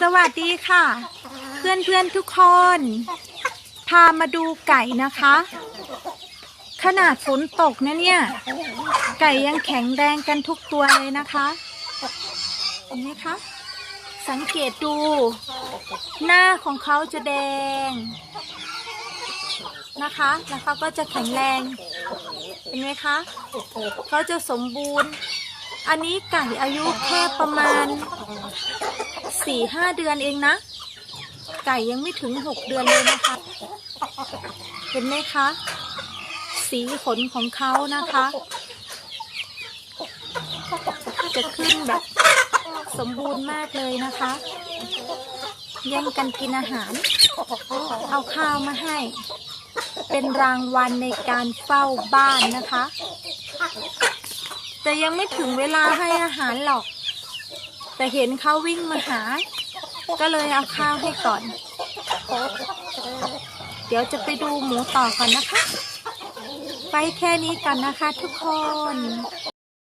สวัสดีค่ะ เพื่อนเพื่อนทุกคน พามาดูไก่นะคะ ขนาดฝนตกนะเนี่ย ไก่ยังแข็งแรงกันทุกตัวเลยนะคะเห็นไหมคะ สังเกตดู หน้าของเขาจะแดง นะคะ แล้วเขาก็จะแข็งแรงเห็นไหมคะเขาจะสมบูรณ์ อันนี้ไก่อายุแค่ประมาณ สี่ห้าเดือนเองนะ ไก่ยังไม่ถึงหกเดือนเลยนะคะ เห็นไหมคะ สีขนของเขานะคะ จะขึ้นแบบ สมบูรณ์มากเลยนะคะแย่งกันกินอาหาร เอาข้าวมาให้ เป็นรางวัลในการเฝ้าบ้านนะคะ แต่ยังไม่ถึงเวลาให้อาหารหรอก แต่เห็นเขาวิ่งมาหา ก็เลยเอาข้าวให้ก่อน เดี๋ยวจะไปดูหมูต่อก่อนนะคะ ไปแค่นี้กันนะคะทุกคน